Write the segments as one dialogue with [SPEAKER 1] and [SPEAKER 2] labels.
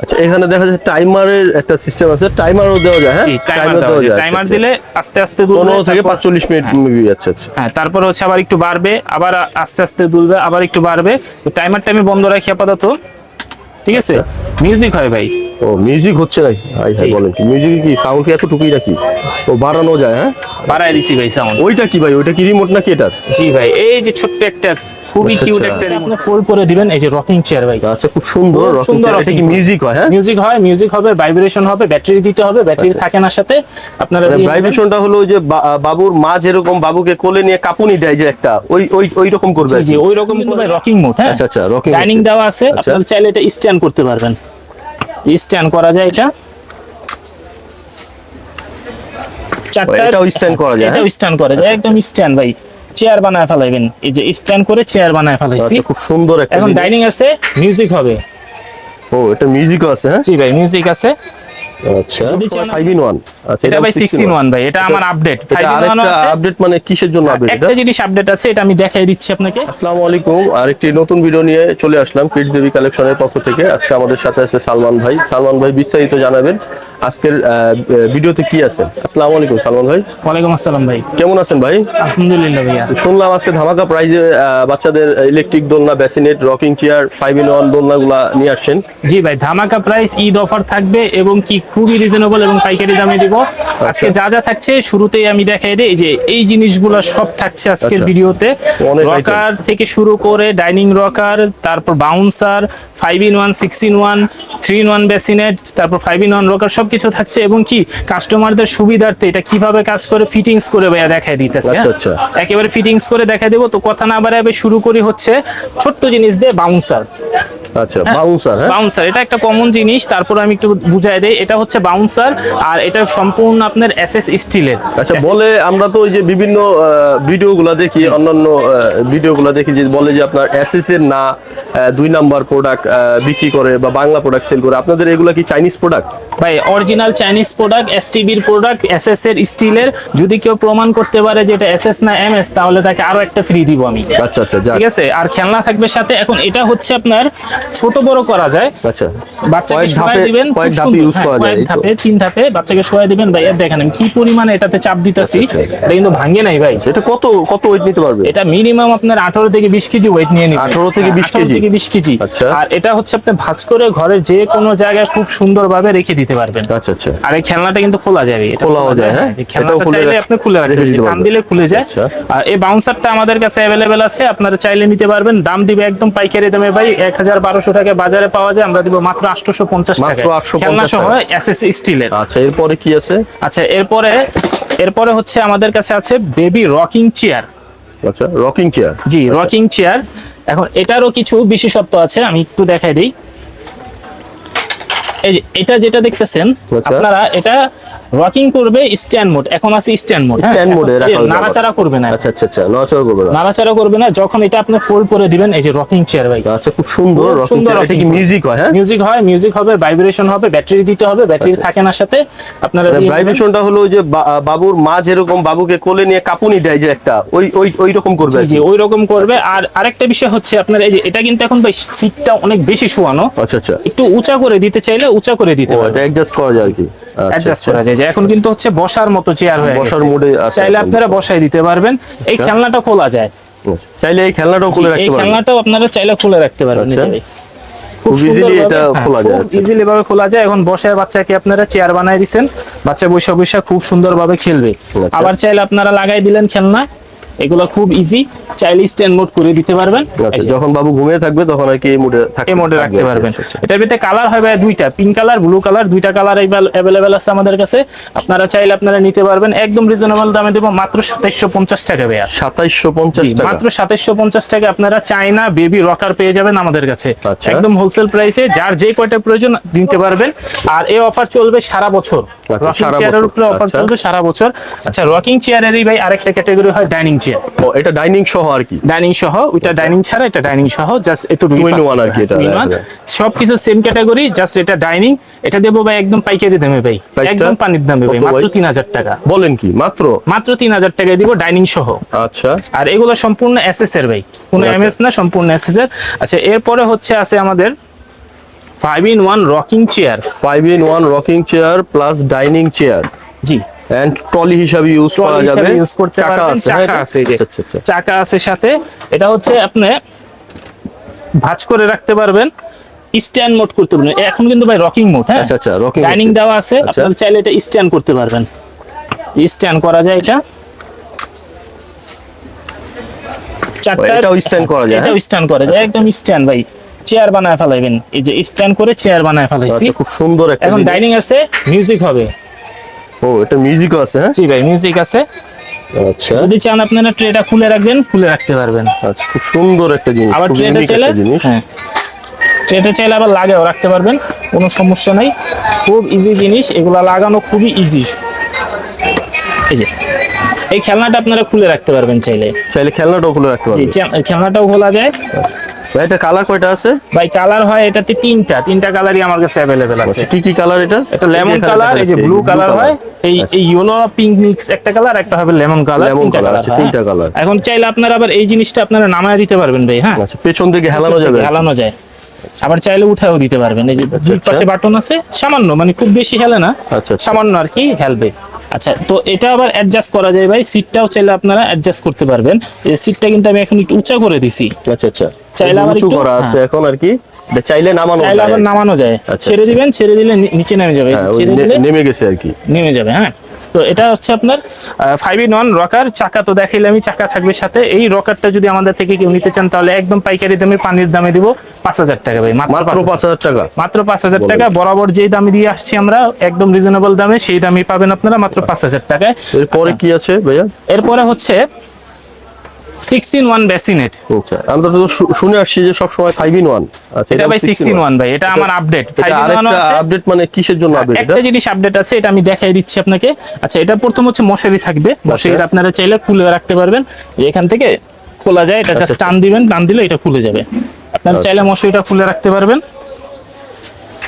[SPEAKER 1] আচ্ছা এখানে দেখা যাচ্ছে টাইমারের একটা সিস্টেম আছে টাইমারও দেওয়া যায় হ্যাঁ?
[SPEAKER 2] টাইমার দেওয়া যায়। টাইমার দিলে আস্তে আস্তে দুলবে
[SPEAKER 1] পনেরো থেকে
[SPEAKER 2] তারপর-
[SPEAKER 1] পাঁচচল্লিশ মিনিট মেবি আচ্ছা আচ্ছা।
[SPEAKER 2] হ্যাঁ তারপর হচ্ছে আবার একটু বাড়বে আবার আস্তে আস্তে দুলবে আবার একটু বাড়বে। তো টাইমারটা আমি বন্ধ রাখি আপাতত ঠিক আছে? মিউজিক হয় ভাই।
[SPEAKER 1] ও মিউজিক হচ্ছে হাই হাই
[SPEAKER 2] জি।
[SPEAKER 1] বলেন কি মিউজিক কি সাউন্ড কি এতটুকুই নাকি? ও বাড়ানো যায় হ্যাঁ?
[SPEAKER 2] বাড়ায় দিছি ভাই সাউন্ড
[SPEAKER 1] ওইটা কি ভাই ওইটা কি রিমোট নাকি এটা
[SPEAKER 2] জি ভাই এই যে ছোট্ট একটা খুবই
[SPEAKER 1] আচ্ছা,
[SPEAKER 2] কিউট
[SPEAKER 1] আচ্ছা।
[SPEAKER 2] একটা আপনি ফোল্ড করে দিবেন এই যে রকিং চেয়ার ভাই।
[SPEAKER 1] আচ্ছা খুব সুন্দর
[SPEAKER 2] সুন্দর।
[SPEAKER 1] এটা কি মিউজিক হয় হ্যাঁ?
[SPEAKER 2] মিউজিক হয় মিউজিক হবে ভাইব্রেশন হবে ব্যাটারি দিতে হবে ব্যাটারি থাকে না সাথে। আপনারা
[SPEAKER 1] ভাইব্রেশনটা হলো ওই যে বাবুর মা যেরকম বাবুকে কোলে নিয়ে কাপুনি দেয় যে একটা ওই ওই ওই রকম করবে
[SPEAKER 2] জি ওই রকম ভাই রকিং মোড হ্যাঁ?
[SPEAKER 1] আচ্ছা, আচ্ছা, rocking
[SPEAKER 2] ডাইনিং দেওয়া আছে
[SPEAKER 1] আচ্ছা।
[SPEAKER 2] আপনারা চাইলে এটা স্ট্যান্ড করতে পারবেন। স্ট্যান্ড করা যায় এটা। চারটা
[SPEAKER 1] এটাও স্ট্যান্ড করা যায়,
[SPEAKER 2] এটাও? স্ট্যান্ড করা যায় একদম স্ট্যান্ড ভাই। চেয়ার বানায় ফেলাইবেন। এই যে স্ট্যান্ড করে চেয়ার বানায় ফেলাইছি।
[SPEAKER 1] আচ্ছা খুব সুন্দর একটা
[SPEAKER 2] এখন ডাইনিং আছে মিউজিক হবে।
[SPEAKER 1] ও এটা মিউজিকও আছে হ্যাঁ?
[SPEAKER 2] জি ভাই মিউজিক আছে।
[SPEAKER 1] আচ্ছা। 5 in 1 আচ্ছা
[SPEAKER 2] এটা ভাই
[SPEAKER 1] six
[SPEAKER 2] সিক্স ইন ভাই এটা আমার আপডেট
[SPEAKER 1] এটা
[SPEAKER 2] ফাইভ ইন
[SPEAKER 1] আরেকটা আপডেট মানে কিসের জন্য আপডেট
[SPEAKER 2] একটা জিনিস আপডেট আছে এটা আমি দেখাই দিচ্ছি আপনাকে।
[SPEAKER 1] আসসালামু আলাইকুম। আরেকটি নতুন ভিডিও নিয়ে চলে আসলাম কিডস বেবি কালেকশনের পক্ষ থেকে। আজকে আমাদের সাথে আছে সালমান ভাই। সালমান ভাই বিস্তারিত জানাবেন আজকের ভিডিওতে কি আছে? আসসালামু আলাইকুম সালমান ভাই।
[SPEAKER 2] ওয়ালাইকুম আসসালাম ভাই।
[SPEAKER 1] কেমন আছেন ভাই?
[SPEAKER 2] আলহামদুলিল্লাহ ভাইয়া।
[SPEAKER 1] শুনলাম আজকে ধামাকা প্রাইজে বাচ্চাদের ইলেকট্রিক দোলনা bassinet rocking chair five in one দোলনাগুলা নিয়ে আসছেন।
[SPEAKER 2] জি ভাই ধামাকা প্রাইস ঈদ অফার থাকবে এবং কি খুবই রিজনেবল এবং পাইকারি দামে দিব। আজকে যা যা থাকছে শুরুতেই আমি দেখাই দিই যে এই জিনিসগুলো সব থাকছে আজকের
[SPEAKER 1] আচ্ছা।
[SPEAKER 2] ভিডিওতে। রকার থেকে শুরু করে ডাইনিং রকার তারপর bouncer five in one six in one three in one bassinet তারপর ফাইভ ইন ওয়ান রকার সবকিছু থাকছে এবং কি কাস্টমারদের সুবিধার্থে এটা কীভাবে কাজ করে ফিটিংস করে ভাইয়া দেখাই দিতেছে
[SPEAKER 1] আচ্ছা, আচ্ছা।
[SPEAKER 2] একেবারে ফিটিংস করে দেখাই দেবো। তো কথা না বাড়াবে শুরু করি হচ্ছে ছোট্ট জিনিস দিয়ে বাউন্সার
[SPEAKER 1] আচ্ছা বাউন্সার হ্যাঁ?
[SPEAKER 2] বাউন্সার এটা একটা কমন জিনিস তারপর আমি একটু বুঝাই দেই। এটা হচ্ছে বাউন্সার আর এটা সম্পূর্ণ আপনার এসএস স্টিলের।
[SPEAKER 1] আচ্ছা বলে আমরা তো ওই যে বিভিন্ন ভিডিওগুলো দেখি অন্যান্য ভিডিওগুলো দেখি যে বলে যে আপনার এসএস এর না দুই নাম্বার প্রোডাক্ট বিক্রি করে বা বাংলা প্রোডাক্ট সেল করে। আপনাদের এগুলা কি চাইনিজ প্রোডাক্ট
[SPEAKER 2] ভাই অরিজিনাল চাইনিজ প্রোডাক্ট এসটিবির প্রোডাক্ট এসএস এর স্টিলের। যদি কেউ প্রমাণ করতে পারে যে এটা এসএস না এমএস তাহলে তাকে আরও একটা ফ্রি দিব আমি।
[SPEAKER 1] আচ্ছা আচ্ছা
[SPEAKER 2] ঠিক আছে? আর খেলনা থাকবে সাথে। এখন এটা হচ্ছে আপনার ছোট বড় করা যায়।
[SPEAKER 1] আচ্ছা।
[SPEAKER 2] বাচ্চাকে শোয়াই দিবেন
[SPEAKER 1] কয়েক
[SPEAKER 2] খুব
[SPEAKER 1] ধাপে
[SPEAKER 2] সুন্দর।
[SPEAKER 1] ইউজ
[SPEAKER 2] হ্যাঁ,
[SPEAKER 1] করা যায়।
[SPEAKER 2] ধাপে তিন ধাপে বাচ্চাকে শোয়াই দিবেন ভাই। দেখেন আমি কি পরিমাণে এটাতে চাপ দিতেছি।
[SPEAKER 1] আচ্ছা, আচ্ছা।
[SPEAKER 2] এটা কিন্তু ভাঙে নাই ভাই।
[SPEAKER 1] এটা কত কত ওয়েট নিতে পারবে?
[SPEAKER 2] এটা মিনিমাম আপনার আঠারো থেকে বিশ কেজি ওয়েট নিয়ে নিবে
[SPEAKER 1] 18 থেকে 20 কেজি?
[SPEAKER 2] থেকে বিশ কেজি।
[SPEAKER 1] আচ্ছা।
[SPEAKER 2] আর এটা হচ্ছে আপনি ভাঁজ করে ঘরের যে কোনো জায়গায় খুব সুন্দরভাবে রেখে দিতে পারবেন।
[SPEAKER 1] আচ্ছা আচ্ছা।
[SPEAKER 2] আর এই খেলনাটা কিন্তু খোলা যাবে। এটা খোলা
[SPEAKER 1] যায়, হ্যাঁ?
[SPEAKER 2] যে খেলনাটা
[SPEAKER 1] খুলে
[SPEAKER 2] চাইলে আপনি খুলে রাখতে
[SPEAKER 1] রেখে দিতে পারবেন।
[SPEAKER 2] দিলে খুলে যায়।
[SPEAKER 1] আচ্ছা।
[SPEAKER 2] আর এই বাউন্সারটা আমাদের কাছে অ্যাভেলেবেল আছে। আপনারা চাইলে নিতে পারবেন। দাম দিবে একদম পাইকারি দামে ভাই। এক হাজার বারোশো টাকা বাজারে পাওয়া যায় আমরা দিব মাত্র আটশোশো পঞ্চাশ টাকা
[SPEAKER 1] মাত্র 850
[SPEAKER 2] খেলনা সহ এসএস স্টিলের
[SPEAKER 1] আচ্ছা এরপরে কি আছে?
[SPEAKER 2] আচ্ছা এরপরে এরপরে হচ্ছে আমাদের কাছে আছে বেবি রকিং চেয়ার
[SPEAKER 1] আচ্ছা রকিং চেয়ার
[SPEAKER 2] জি রকিং চেয়ার এখন এটারও কিছু বিশেষত্ব আছে আমি একটু দেখাই দিই। এই যে এটা যেটা দেখতেছেন
[SPEAKER 1] আচ্ছা।
[SPEAKER 2] আপনারা এটা রকিং করবে স্ট্যান্ড মোড এখন আছে স্ট্যান্ড মোড
[SPEAKER 1] রাখা হয়েছে
[SPEAKER 2] নাড়াচাড়া করবে না।
[SPEAKER 1] আচ্ছা আচ্ছা আচ্ছা নচর করবে না।
[SPEAKER 2] নাড়াচাড়া করবে না যখন এটা আপনি ফোল্ড করে দিবেন এই যে রকিং চেয়ার ভাই।
[SPEAKER 1] আচ্ছা খুব সুন্দর রকিং
[SPEAKER 2] সুন্দর
[SPEAKER 1] চেয়ার এটা কি মিউজিক হয় হ্যাঁ?
[SPEAKER 2] মিউজিক হয় মিউজিক হবে ভাইব্রেশন হবে ব্যাটারি দিতে হবে ব্যাটারি
[SPEAKER 1] আচ্ছা।
[SPEAKER 2] থাকে না সাথে আপনারা
[SPEAKER 1] ভাইব্রেশনটা হলো ওই যে বাবুর মা যেরকম বাবুকে কোলে নিয়ে কাপুনি দেয় যে একটা ওই ওই ওই রকম করবে
[SPEAKER 2] জি
[SPEAKER 1] আর কি।
[SPEAKER 2] ওই রকম করবে। আর আরেকটা বিষয় হচ্ছে আপনার এই যে এটা কিন্তু এখন ভাই সিটটা অনেক বেশি শোয়ানো।
[SPEAKER 1] আচ্ছা আচ্ছা।
[SPEAKER 2] একটু উঁচা করে দিতে চাইলে উঁচা করে দিতে
[SPEAKER 1] ও
[SPEAKER 2] পারবে।
[SPEAKER 1] এটা অ্যাডজাস্ট করা যায় কি। আচ্ছা,
[SPEAKER 2] অ্যাডজাস্ট
[SPEAKER 1] আচ্ছা।
[SPEAKER 2] করা যায়। যে এখন কিন্তু হচ্ছে বসার মতো চেয়ার হয়ে
[SPEAKER 1] বসার মোডে
[SPEAKER 2] চাইলে আপনারা বসাই দিতে পারবেন এই
[SPEAKER 1] আচ্ছা।
[SPEAKER 2] খেলনাটা খোলা যায়
[SPEAKER 1] চাইলে এই খেলনাটাও খুলে
[SPEAKER 2] এই
[SPEAKER 1] রাখতে পারবেন
[SPEAKER 2] খেলনাটাও আপনারা চাইলে খুলে রাখতে পারবেন
[SPEAKER 1] আচ্ছা।
[SPEAKER 2] নিজেরাই।
[SPEAKER 1] এটা খোলা যায়, আচ্ছা।
[SPEAKER 2] ইজিলি ভাবে খোলা যায় এখন বসায় বাচ্চাকে আপনারা চেয়ার বানায় দিচ্ছেন বাচ্চা বসে বসে খুব সুন্দরভাবে খেলবে
[SPEAKER 1] আচ্ছা।
[SPEAKER 2] আবার চাইলে আপনারা লাগাই দিলেন খেলনা এগুলো খুব ইজি চাইলে স্ট্যান্ড মোড করে দিতে পারবেন।
[SPEAKER 1] আচ্ছা। যখন বাবু ঘুমিয়ে থাকবে তখন আর কি এই মোডে
[SPEAKER 2] এই মোডে রাখতে পারবেন। এটার ভিতরে কালার ভাই দুইটা। পিঙ্ক কালার ব্লু কালার দুইটা কালার অ্যাভেলেবেল আছে আমাদের কাছে। আপনারা চাইলে আপনারা নিতে পারবেন। একদম রিজনেবল দামে দেবো মাত্র সাতাইশশো পঞ্চাশ টাকা ভাইয়া।
[SPEAKER 1] সাতাইশশো পঞ্চাশ টাকা।
[SPEAKER 2] মাত্র সাতাইশশো পঞ্চাশ টাকা আপনারা চাইনা বেবি রকার পেয়ে যাবেন আমাদের কাছে।
[SPEAKER 1] আচ্ছা।
[SPEAKER 2] একদম হোলসেল প্রাইসে যার যে কয়টা প্রয়োজন দিতে পারবেন। আর এই অফার চলবে সারা বছর।
[SPEAKER 1] আচ্ছা,
[SPEAKER 2] রকিং
[SPEAKER 1] সারা
[SPEAKER 2] চেয়ারের
[SPEAKER 1] বছর।
[SPEAKER 2] উপরে অফার
[SPEAKER 1] আচ্ছা।
[SPEAKER 2] চলবে সারা বছর। আচ্ছা রকিং চেয়ারেরই ভাই আরেকটা ক্যাটাগরি হয় ডাইনিং চেয়ার
[SPEAKER 1] ও এটা ডাইনিং সহ আর কি?
[SPEAKER 2] ডাইনিং সহ ওইটা ডাইনিং ছাড়া এটা ডাইনিং সহ জাস্ট
[SPEAKER 1] in one আর কি এটা,
[SPEAKER 2] সবকিছু সেম ক্যাটাগরি জাস্ট এটা ডাইনিং এটা দেবো ভাই একদম পাইকারি দামে ভাই। একদম পানির দামে ভাই মাত্র
[SPEAKER 1] ভাই?
[SPEAKER 2] তিন হাজার টাকা।
[SPEAKER 1] বলেন কি মাত্র?
[SPEAKER 2] মাত্র তিন হাজার টাকায় দিব ডাইনিং সহ।
[SPEAKER 1] আচ্ছা।
[SPEAKER 2] আর এগুলো সম্পূর্ণ এসএস এর ভাই। কোনো
[SPEAKER 1] আচ্ছা।
[SPEAKER 2] এমএস না সম্পূর্ণ এসএস এর। আচ্ছা এরপরে হচ্ছে আছে আমাদের five in one rocking chair
[SPEAKER 1] five in one rocking chair plus dining chair
[SPEAKER 2] G.
[SPEAKER 1] And trolley হিসাবে ইউজ করা যাবে।
[SPEAKER 2] ইউজ করতে পারবেন।
[SPEAKER 1] আছে
[SPEAKER 2] চাকা আছে এই যে।
[SPEAKER 1] আচ্ছা আচ্ছা
[SPEAKER 2] চাকা আছে সাথে। এটা হচ্ছে আপনি ভাঁজ করে রাখতে পারবেন। স্ট্যান্ড মোড করতে পারবেন। এখন কিন্তু ভাই রকিং মোড হ্যাঁ?
[SPEAKER 1] আচ্ছা, আচ্ছা, rocking
[SPEAKER 2] ডাইনিং। দেওয়া আছে।
[SPEAKER 1] আচ্ছা।
[SPEAKER 2] আপনারা চাইলে এটা স্ট্যান্ড করতে পারবেন। স্ট্যান্ড করা যায় এটা। চারটা
[SPEAKER 1] এটাও stand করা যায়,
[SPEAKER 2] এটাও? স্ট্যান্ড করা যায়। একদম স্ট্যান্ড ভাই। চেয়ার বানায় ফেলাইবেন। এই যে স্ট্যান্ড করে চেয়ার বানায় ফেলাইছি।
[SPEAKER 1] আচ্ছা খুব সুন্দর একটা
[SPEAKER 2] এখন ডাইনিং আছে। মিউজিক হবে।
[SPEAKER 1] ও এটা মিউজিকও আছে হ্যাঁ?
[SPEAKER 2] জি ভাই মিউজিক আছে।
[SPEAKER 1] আচ্ছা।
[SPEAKER 2] যদি চান আপনারা ট্রেটা খুলে রাখবেন খুলে রাখতে পারবেন।
[SPEAKER 1] আচ্ছা খুব সুন্দর একটা জিনিস
[SPEAKER 2] আবার ট্রেটা চাইলে হ্যাঁ। ট্রেটা চাইলে আবার লাগেও রাখতে পারবেন কোনো সমস্যা নাই। খুব ইজি জিনিস এগুলা লাগানো খুবই ইজি এই যে এই খেলনাটা আপনারা খুলে রাখতে পারবেন চাইলে।
[SPEAKER 1] চাইলে খেলনাটাও খুলে রাখতে
[SPEAKER 2] জি
[SPEAKER 1] পারবে
[SPEAKER 2] চা- খেলনাটাও খোলা যায়।
[SPEAKER 1] ভাই এটা কালার কয়টা আছে?
[SPEAKER 2] ভাই কালার হয় এটাতে তিনটা। তিনটা কালারই আমার কাছে অ্যাভেলেবেল আছে।
[SPEAKER 1] আচ্ছা কি কি কালার এটা?
[SPEAKER 2] এটা লেমন কালার এই যে ব্লু কালার হয় এই
[SPEAKER 1] আচ্ছা।
[SPEAKER 2] এই ইয়েলো পিঙ্ক মিক্স একটা কালার একটা হবে লেমন কালার তিনটা কালার
[SPEAKER 1] আচ্ছা, তিনটা colour।
[SPEAKER 2] এখন চাইলে আপনারা আবার এই জিনিসটা আপনারা নামায় দিতে পারবেন ভাই হ্যাঁ।
[SPEAKER 1] আচ্ছা পেছন থেকে হেলানো যাবে।
[SPEAKER 2] হেলানো যায়। আবার চাইলে উঠাও দিতে পারবেন। এই যে দুই
[SPEAKER 1] আচ্ছা।
[SPEAKER 2] পাশে বাটন আছে সামান্য মানে খুব বেশি হেলে না
[SPEAKER 1] আচ্ছা।
[SPEAKER 2] সামান্য আর কি হেলবে। আচ্ছা তো এটা আবার অ্যাডজাস্ট করা যায় ভাই। সিটটাও চাইলে আপনারা অ্যাডজাস্ট করতে পারবেন। এই সিটটা কিন্তু আমি এখন একটু উঁচা করে দিছি।
[SPEAKER 1] আচ্ছা আচ্ছা।
[SPEAKER 2] চাইলে আবার
[SPEAKER 1] উঁচু
[SPEAKER 2] একটু-
[SPEAKER 1] করা আছে এখন আর কি। এটা চাইলে নামানো
[SPEAKER 2] চাইলে আবার নামানো যায়।
[SPEAKER 1] আচ্ছা,
[SPEAKER 2] ছেড়ে
[SPEAKER 1] আচ্ছা।
[SPEAKER 2] দিবেন ছেড়ে দিলে নিচে নেমে যাবে।
[SPEAKER 1] হ্যাঁ,
[SPEAKER 2] ছেড়ে দিলে
[SPEAKER 1] নেমে গেছে আর কি।
[SPEAKER 2] নেমে যাবে হ্যাঁ। তো এটা হচ্ছে আপনার ফাইভ ইন ওয়ান রকার চাকা তো দেখাইলে আমি চাকা থাকবে সাথে। এই রকারটা যদি আমাদের থেকে কেউ নিতে চান তাহলে একদম পাইকারি দামে পানির দামে দিব পাঁচ হাজার টাকা ভাই মাত্র পাঁচ হাজার।
[SPEAKER 1] টাকা।
[SPEAKER 2] মাত্র পাঁচ হাজার টাকা। বরাবর যেই দামে দিয়ে আসছি আমরা একদম রিজনেবল দামে সেই দামই পাবেন আপনারা মাত্র পাঁচ হাজার টাকায়।
[SPEAKER 1] এরপরে কি আছে ভাইয়া?
[SPEAKER 2] এরপরে হচ্ছে সিক্স ইন ওয়ান
[SPEAKER 1] আচ্ছা আমরা তো শুনে আসছি যে সবসময় ফাইভ ইন ওয়ান আচ্ছা
[SPEAKER 2] এটা ভাই সিক্স ইন ওয়ান ভাই এটা আমার update five in one
[SPEAKER 1] update মানে কিসের জন্য আপডেট
[SPEAKER 2] একটা জিনিস আপডেট আছে এটা আমি দেখাই দিচ্ছি আপনাকে। আচ্ছা এটা প্রথম হচ্ছে মশারি থাকবে। মশারিটা আপনারা চাইলে খুলে রাখতে পারবেন। এখান থেকে খোলা যায় এটা জাস্ট
[SPEAKER 1] আচ্ছা।
[SPEAKER 2] টান দিবেন টান দিলে এটা খুলে যাবে। আপনারা চাইলে মশারিটা খুলে রাখতে পারবেন।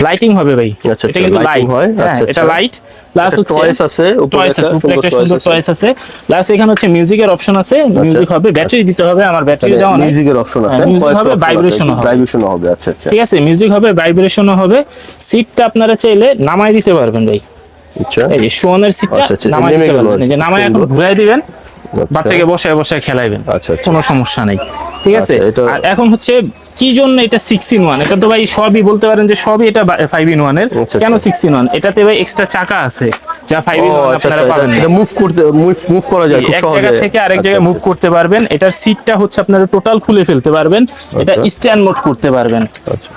[SPEAKER 2] লাইটিং হবে ভাই।
[SPEAKER 1] আচ্ছা,
[SPEAKER 2] এটা
[SPEAKER 1] আচ্ছা,
[SPEAKER 2] কিন্তু লাইট
[SPEAKER 1] হয়,
[SPEAKER 2] হ্যাঁ
[SPEAKER 1] আচ্ছা,
[SPEAKER 2] এটা
[SPEAKER 1] আচ্ছা।
[SPEAKER 2] লাইট প্লাস হচ্ছে
[SPEAKER 1] toys আছে,
[SPEAKER 2] টয়েস আছে উপরে একটা সুন্দর। টয়েস আছে। প্লাস এখানে হচ্ছে মিউজিকের অপশন আছে। মিউজিক হবে ব্যাটারি দিতে হবে আমার ব্যাটারি দেওয়া নাই।
[SPEAKER 1] মিউজিকের অপশন আছে।
[SPEAKER 2] হ্যাঁ, music হবে, vibration হবে।
[SPEAKER 1] ভাইব্রেশন হবে আচ্ছা আচ্ছা।
[SPEAKER 2] ঠিক আছে মিউজিক হবে ভাইব্রেশনও হবে। সিটটা আপনারা চাইলে নামাই দিতে পারবেন ভাই।
[SPEAKER 1] আচ্ছা।
[SPEAKER 2] এই যে শোয়ানের সিটটা
[SPEAKER 1] আচ্ছা, আচ্ছা,
[SPEAKER 2] নামাই দিতে পারবেন। যে নামাই এখন। ঘুরাই দিবেন
[SPEAKER 1] আচ্ছা।
[SPEAKER 2] বাচ্চাকে বসায় বসায় খেলাইবেন।
[SPEAKER 1] আচ্ছা, আচ্ছা।
[SPEAKER 2] কোনো সমস্যা নেই। ঠিক আছে?
[SPEAKER 1] আচ্ছা,
[SPEAKER 2] আর এখন হচ্ছে কি জন্য এটা সিক্স ইন ওয়ান এটা তো ভাই সবই বলতে পারেন যে সবই এটা ফাইভ ইন ওয়ানের।
[SPEAKER 1] আচ্ছা,
[SPEAKER 2] কেন
[SPEAKER 1] আচ্ছা।
[SPEAKER 2] সিক্স ইন ওয়ান এটাতে ভাই এক্সট্রা চাকা আছে যা ফাইভ ইন ওয়ান আপনারা
[SPEAKER 1] আচ্ছা
[SPEAKER 2] পাবেন।
[SPEAKER 1] এটা- মুভ করতে মুভ মুভ করা যায় খুব
[SPEAKER 2] এক জায়গা থেকে আরেক জায়গায় মুভ করতে পারবেন। এটার সিটটা হচ্ছে আপনারা টোটাল খুলে ফেলতে পারবেন। এটা। স্ট্যান্ড মোড করতে পারবেন।
[SPEAKER 1] আচ্ছা।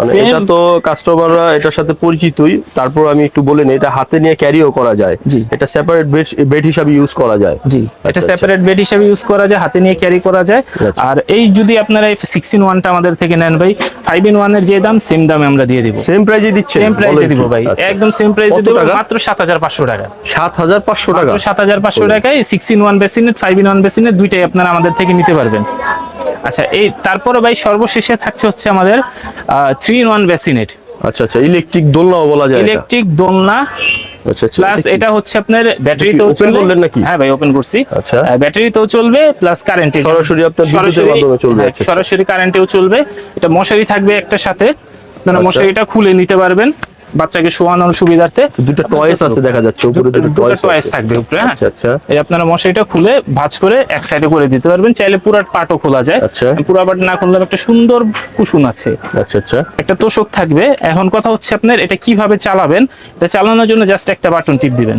[SPEAKER 1] মানে এটা তো কাস্টমাররা এটার সাথে পরিচিতই। তারপর আমি একটু বলে নিই এটা হাতে নিয়ে ক্যারিও করা যায়।
[SPEAKER 2] জি।
[SPEAKER 1] এটা সেপারেট বেড বেড হিসাবে ইউজ করা যায়।
[SPEAKER 2] জি এটা
[SPEAKER 1] আচ্ছা।
[SPEAKER 2] সেপারেট বেড হিসেবে ইউজ করা যায় হাতে নিয়ে ক্যারি করা যায়।
[SPEAKER 1] আচ্ছা।
[SPEAKER 2] আর এই যদি আপনারা সিক্স ইন ওয়ানটা আমাদের থেকে নেন ভাই ফাইভ ইন ওয়ানের যে দাম সেম দামে আমরা দিয়ে দিব।
[SPEAKER 1] সেম প্রাইজে দিচ্ছে
[SPEAKER 2] সেম প্রাইসে দিব ভাই। একদম সেম প্রাইসে
[SPEAKER 1] কত
[SPEAKER 2] দিব মাত্র সাত হাজার পাঁচশো টাকা।
[SPEAKER 1] সাত হাজার পাঁচশো টাকা?
[SPEAKER 2] সাত হাজার পাঁচশো টাকায় six in one bassinet five in one bassinet দুইটাই আপনারা আমাদের থেকে নিতে পারবেন। আচ্ছা এই তারপরে ভাই সর্বশেষে থাকছে হচ্ছে আমাদের থ্রি ইন ওয়ান বেসিনেট
[SPEAKER 1] আচ্ছা আচ্ছা ইলেকট্রিক দোলনাও বলা যায়
[SPEAKER 2] ইলেকট্রিক দোলনা
[SPEAKER 1] আচ্ছা আচ্ছা
[SPEAKER 2] প্লাস এটা হচ্ছে আপনার ব্যাটারিতেও
[SPEAKER 1] open
[SPEAKER 2] চলবে
[SPEAKER 1] করলেন নাকি?
[SPEAKER 2] হ্যাঁ ভাই ওপেন করছি
[SPEAKER 1] আচ্ছা।
[SPEAKER 2] ব্যাটারিতেও চলবে প্লাস কারেন্টে
[SPEAKER 1] সরাসরি আপনার বিদ্যুতের মাধ্যমে চলবে, আচ্ছা, আচ্ছা।
[SPEAKER 2] সরাসরি কারেন্টেও চলবে এটা মশারি থাকবে একটা সাথে আপনারা
[SPEAKER 1] আচ্ছা।
[SPEAKER 2] মশারিটা খুলে নিতে পারবেন বাচ্চাকে শোয়ানোর সুবিধার্থে
[SPEAKER 1] দুটো টয়েস আছে দেখা যাচ্ছে উপরে দুটো টয়েস
[SPEAKER 2] টয়েস থাকবে উপরে হ্যাঁ?
[SPEAKER 1] আচ্ছা আচ্ছা।
[SPEAKER 2] এই আপনারা মশারিটা খুলে ভাঁজ করে এক সাইডে করে দিতে পারবেন চাইলে পুরো পাটও খোলা যায়।
[SPEAKER 1] আচ্ছা।
[SPEAKER 2] পুরো পাট না খুললে একটা সুন্দর কুসুন আছে।
[SPEAKER 1] আচ্ছা আচ্ছা।
[SPEAKER 2] একটা তোষক থাকবে। এখন কথা হচ্ছে আপনার এটা কীভাবে চালাবেন এটা চালানোর জন্য জাস্ট একটা বাটন টিপ দিবেন।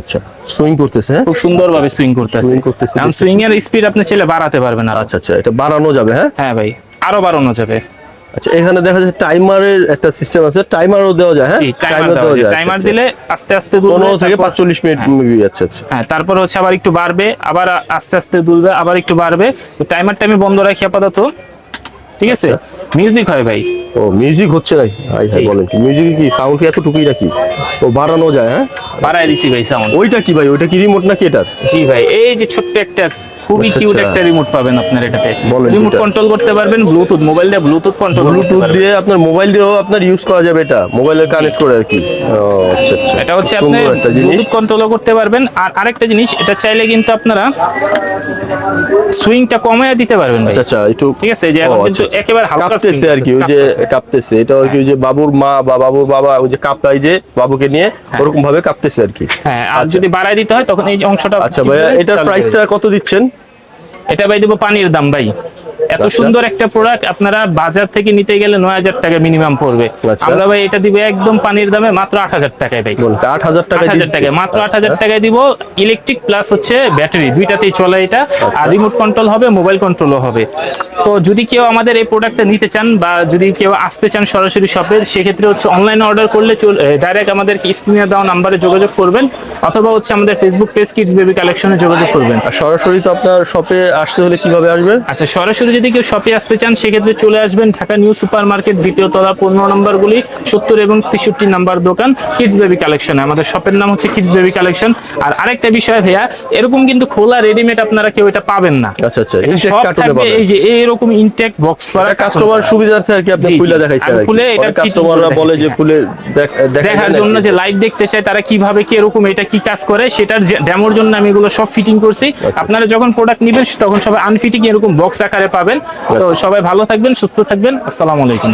[SPEAKER 1] আচ্ছা সুইং করতেছে হ্যাঁ?
[SPEAKER 2] খুব সুন্দরভাবে সুইং করতেছে। সুইং এর স্পিড আপনি চাইলে বাড়াতে পারবেন আর।
[SPEAKER 1] আচ্ছা আচ্ছা এটা বাড়ানো যাবে হ্যাঁ?
[SPEAKER 2] হ্যাঁ ভাই আরও বাড়ানো যাবে।
[SPEAKER 1] আচ্ছা এখানে দেখা যাচ্ছে টাইমারের একটা সিস্টেম আছে টাইমারও দেওয়া যায় হ্যাঁ?
[SPEAKER 2] টাইমার দেওয়া যায় টাইমার
[SPEAKER 1] আচ্ছা,
[SPEAKER 2] দিলে আস্তে আস্তে
[SPEAKER 1] আচ্ছা।
[SPEAKER 2] দুলবে,
[SPEAKER 1] থেকে
[SPEAKER 2] তারপর-
[SPEAKER 1] পাঁচচল্লিশ মিনিট মেবি আচ্ছা আচ্ছা।
[SPEAKER 2] হ্যাঁ তারপর হচ্ছে আবার একটু বাড়বে আবার আস্তে আস্তে দুলবে আবার একটু বাড়বে। তো টাইমারটা আমি বন্ধ রাখি আপাতত। ঠিক আছে? মিউজিক হয় ভাই।
[SPEAKER 1] ও মিউজিক হচ্ছে ভাই। হাই বলেন কি মিউজিক কি সাউন্ড কি এতটুকুই নাকি? ও বাড়ানো যায় হ্যাঁ?
[SPEAKER 2] বাড়ায় দিছি ভাই সাউন্ড
[SPEAKER 1] ওইটা কি ভাই ওইটা কি রিমোট নাকি এটার?
[SPEAKER 2] জি ভাই এই যে ছোট্ট একটা খুবই
[SPEAKER 1] আচ্ছা,
[SPEAKER 2] কিউট
[SPEAKER 1] আচ্ছা।
[SPEAKER 2] একটা রিমোট পাবেন আপনার এটাতে। রিমোট কন্ট্রোল করতে পারবেন ব্লুটুথ মোবাইল দিয়ে ব্লুটুথ কন্ট্রোল
[SPEAKER 1] ব্লুটুথ দিয়ে আপনার মোবাইল দিয়েও আপনার ইউজ করা যাবে এটা মোবাইলে কানেক্ট করে আর কি। ও আচ্ছা আচ্ছা।
[SPEAKER 2] এটা হচ্ছে আপনি ব্লুটুথ কন্ট্রোলও করতে পারবেন। আর আরেকটা জিনিস এটা চাইলে কিন্তু আপনারা সুইংটা কমায় দিতে পারবেন ভাই।
[SPEAKER 1] আচ্ছা আচ্ছা একটু
[SPEAKER 2] ঠিক আছে যে এখন
[SPEAKER 1] আচ্ছা,
[SPEAKER 2] কিন্তু
[SPEAKER 1] আচ্ছা।
[SPEAKER 2] একেবারে হালকা
[SPEAKER 1] কাঁপতেছে আর কি ওই যে
[SPEAKER 2] কাঁপতেছে।
[SPEAKER 1] এটা আর কি ওই যে বাবুর মা বা বাবুর বাবা ওই যে কাঁপটাই যে বাবুকে নিয়ে ওরকম ভাবে কাঁপতেছে আর কি।
[SPEAKER 2] হ্যাঁ আর যদি বাড়ায় দিতে হয় তখন এই যে অংশটা
[SPEAKER 1] আচ্ছা ভাইয়া এটার প্রাইসটা কত দিচ্ছেন?
[SPEAKER 2] এটা ভাই দেবো পানির দাম ভাই। এত
[SPEAKER 1] আচ্ছা।
[SPEAKER 2] সুন্দর একটা প্রোডাক্ট আপনারা বাজার থেকে নিতে গেলে নয় হাজার টাকা মিনিমাম পড়বে
[SPEAKER 1] আচ্ছা।
[SPEAKER 2] আমরা ভাই এটা দিবে একদম পানির দামে মাত্র আট হাজার টাকায় ভাই
[SPEAKER 1] আট হাজার টাকা
[SPEAKER 2] টাকায় মাত্র আট হাজার
[SPEAKER 1] আচ্ছা।
[SPEAKER 2] টাকায় দিব ইলেকট্রিক প্লাস হচ্ছে ব্যাটারি দুইটাতেই চলে এটা আর। রিমোট কন্ট্রোল হবে মোবাইল কন্ট্রোলও হবে তো যদি কেউ আমাদের এই প্রোডাক্টটা নিতে চান বা যদি কেউ আসতে চান সরাসরি শপে সেক্ষেত্রে হচ্ছে অনলাইনে অর্ডার করলে ডাইরেক্ট আমাদের স্ক্রিনে দেওয়া নাম্বারে যোগাযোগ করবেন অথবা হচ্ছে আমাদের ফেসবুক পেজ কিডস বেবি কালেকশনে যোগাযোগ করবেন
[SPEAKER 1] আর সরাসরি তো আপনার শপে আসতে হলে কীভাবে আসবে
[SPEAKER 2] আচ্ছা সরাসরি যদি কেউ শপে আসতে চান সেক্ষেত্রে চলে আসবেন ঢাকা নিউ সুপার মার্কেট দ্বিতীয় তলা পনেরো নম্বরগুলি সত্তর এবং তেষট্টি নাম্বার দোকান কিডস বেবি কালেকশনে আমাদের শপের নাম হচ্ছে কিডস বেবি কালেকশন আর আরেকটা বিষয় ভাইয়া এরকম কিন্তু খোলা রেডিমেড আপনারা কেউ এটা পাবেন না।
[SPEAKER 1] আচ্ছা আচ্ছা
[SPEAKER 2] এই যে ইনটেক বক্স করা
[SPEAKER 1] কাস্টমার সুবিধার্থে আর কি আপনি। খুলে দেখাইছেন।
[SPEAKER 2] খুলে এটা
[SPEAKER 1] কাস্টমাররা বলে যে খুলে
[SPEAKER 2] দেখার জন্য যে লাইভ দেখতে চায় তারা কীভাবে কি এরকম এটা কি কাজ করে সেটার ডেমোর জন্য আমি এগুলো সব ফিটিং করছি।
[SPEAKER 1] আচ্ছা।
[SPEAKER 2] আপনারা যখন প্রোডাক্ট নেবেন তখন সবাই আনফিটিং এরকম বক্স আকারে পাবেন। তো
[SPEAKER 1] আচ্ছা।
[SPEAKER 2] সবাই ভালো থাকবেন সুস্থ থাকবেন আসসালামু আলাইকুম